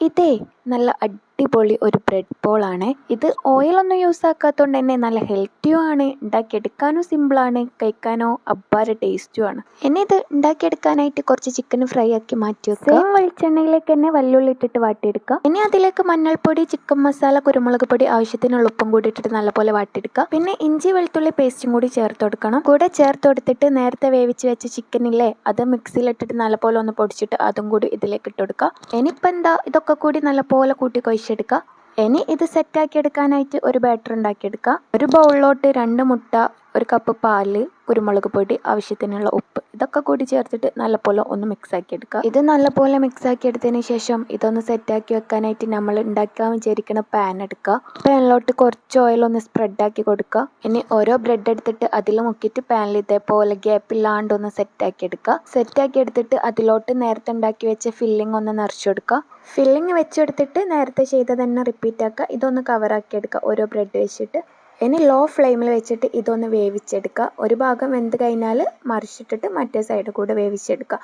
ഇതേ നല്ല അടിപൊളി ഒരു ബ്രെഡ് ബോളാണ് ഇത് ഓയിലൊന്നും യൂസ് ആക്കാത്തതുകൊണ്ട് തന്നെ നല്ല ഹെൽത്തിയും ആണ്. ഉണ്ടാക്കിയെടുക്കാനും സിമ്പിളാണ് കഴിക്കാനോ അബ്ബാര ടേസ്റ്റും ആണ്. ഇനി ഇത് ഉണ്ടാക്കിയെടുക്കാനായിട്ട് കുറച്ച് ചിക്കൻ ഫ്രൈ ആക്കി മാറ്റി വെക്കുക സെയിം വെളിച്ചെണ്ണയിലേക്ക് തന്നെ വല്ലുള്ളി ഇട്ടിട്ട് വാട്ടിയെടുക്കുക ഇനി അതിലേക്ക് മഞ്ഞൾപ്പൊടി ചിക്കൻ മസാല കുരുമുളക് പൊടി ആവശ്യത്തിനുള്ള ഉപ്പും കൂടി ഇട്ടിട്ട് നല്ലപോലെ വാട്ടിയെടുക്കുക പിന്നെ ഇഞ്ചി വെളുത്തുള്ളി പേസ്റ്റും കൂടി ചേർത്ത് കൊടുക്കണം. കൂടെ ചേർത്ത് കൊടുത്തിട്ട് നേരത്തെ വേവിച്ച് വെച്ച ചിക്കനില്ലേ അത് മിക്സിയിലിട്ടിട്ട് നല്ലപോലെ ഒന്ന് പൊടിച്ചിട്ട് അതും കൂടി ഇതിലേക്ക് ഇട്ട് കൊടുക്കുക ഇനിയിപ്പോൾ എന്താ ഇതൊക്കെ കൂടി നല്ലപോലെ കൂട്ടി കുഴച്ചെടുക്കുക ഇനി ഇത് സെറ്റാക്കി എടുക്കാനായിട്ട് ഒരു ബാറ്റർ ഉണ്ടാക്കിയെടുക്കുക ഒരു ബൗളിലോട്ട് രണ്ട് മുട്ട ഒരു കപ്പ് പാൽ കുരുമുളക് പൊടി ആവശ്യത്തിനുള്ള ഉപ്പ്. ഇതൊക്കെ കൂടി ചേർത്തിട്ട് നല്ലപോലെ ഒന്ന് മിക്സ് ആക്കി എടുക്കുക ഇത് നല്ലപോലെ മിക്സ് ആക്കി എടുത്തതിന് ശേഷം ഇതൊന്ന് സെറ്റാക്കി വെക്കാനായിട്ട് നമ്മൾ ഉണ്ടാക്കാൻ വിചാരിക്കുന്ന പാൻ എടുക്കുക പാനിലോട്ട് കുറച്ച് ഓയിൽ ഒന്ന് സ്പ്രെഡ് ആക്കി കൊടുക്കുക ഇനി ഓരോ ബ്രെഡ് എടുത്തിട്ട് അതിൽ മുക്കിയിട്ട് പാനിൽ ഇതേപോലെ ഗ്യാപ്പ് ഇല്ലാണ്ട് ഒന്ന് സെറ്റാക്കി എടുക്കുക സെറ്റാക്കി എടുത്തിട്ട് അതിലോട്ട് നേരത്തെ ഉണ്ടാക്കി വെച്ച ഫില്ലിംഗ് ഒന്ന് നിറച്ചു കൊടുക്കുക ഫില്ലിംഗ് വെച്ചെടുത്തിട്ട് നേരത്തെ ചെയ്ത തന്നെ റിപ്പീറ്റ് ആക്കുക ഇതൊന്ന് കവറാക്കി എടുക്കുക ഓരോ ബ്രെഡ് വെച്ചിട്ട്. ഇനി ലോ ഫ്ലെയിമിൽ വെച്ചിട്ട് ഇതൊന്ന് വേവിച്ചെടുക്കുക ഒരു ഭാഗം വെന്ത് കഴിഞ്ഞാൽ മറിച്ചിട്ടിട്ട് മറ്റേ സൈഡ് കൂടെ വേവിച്ചെടുക്കുക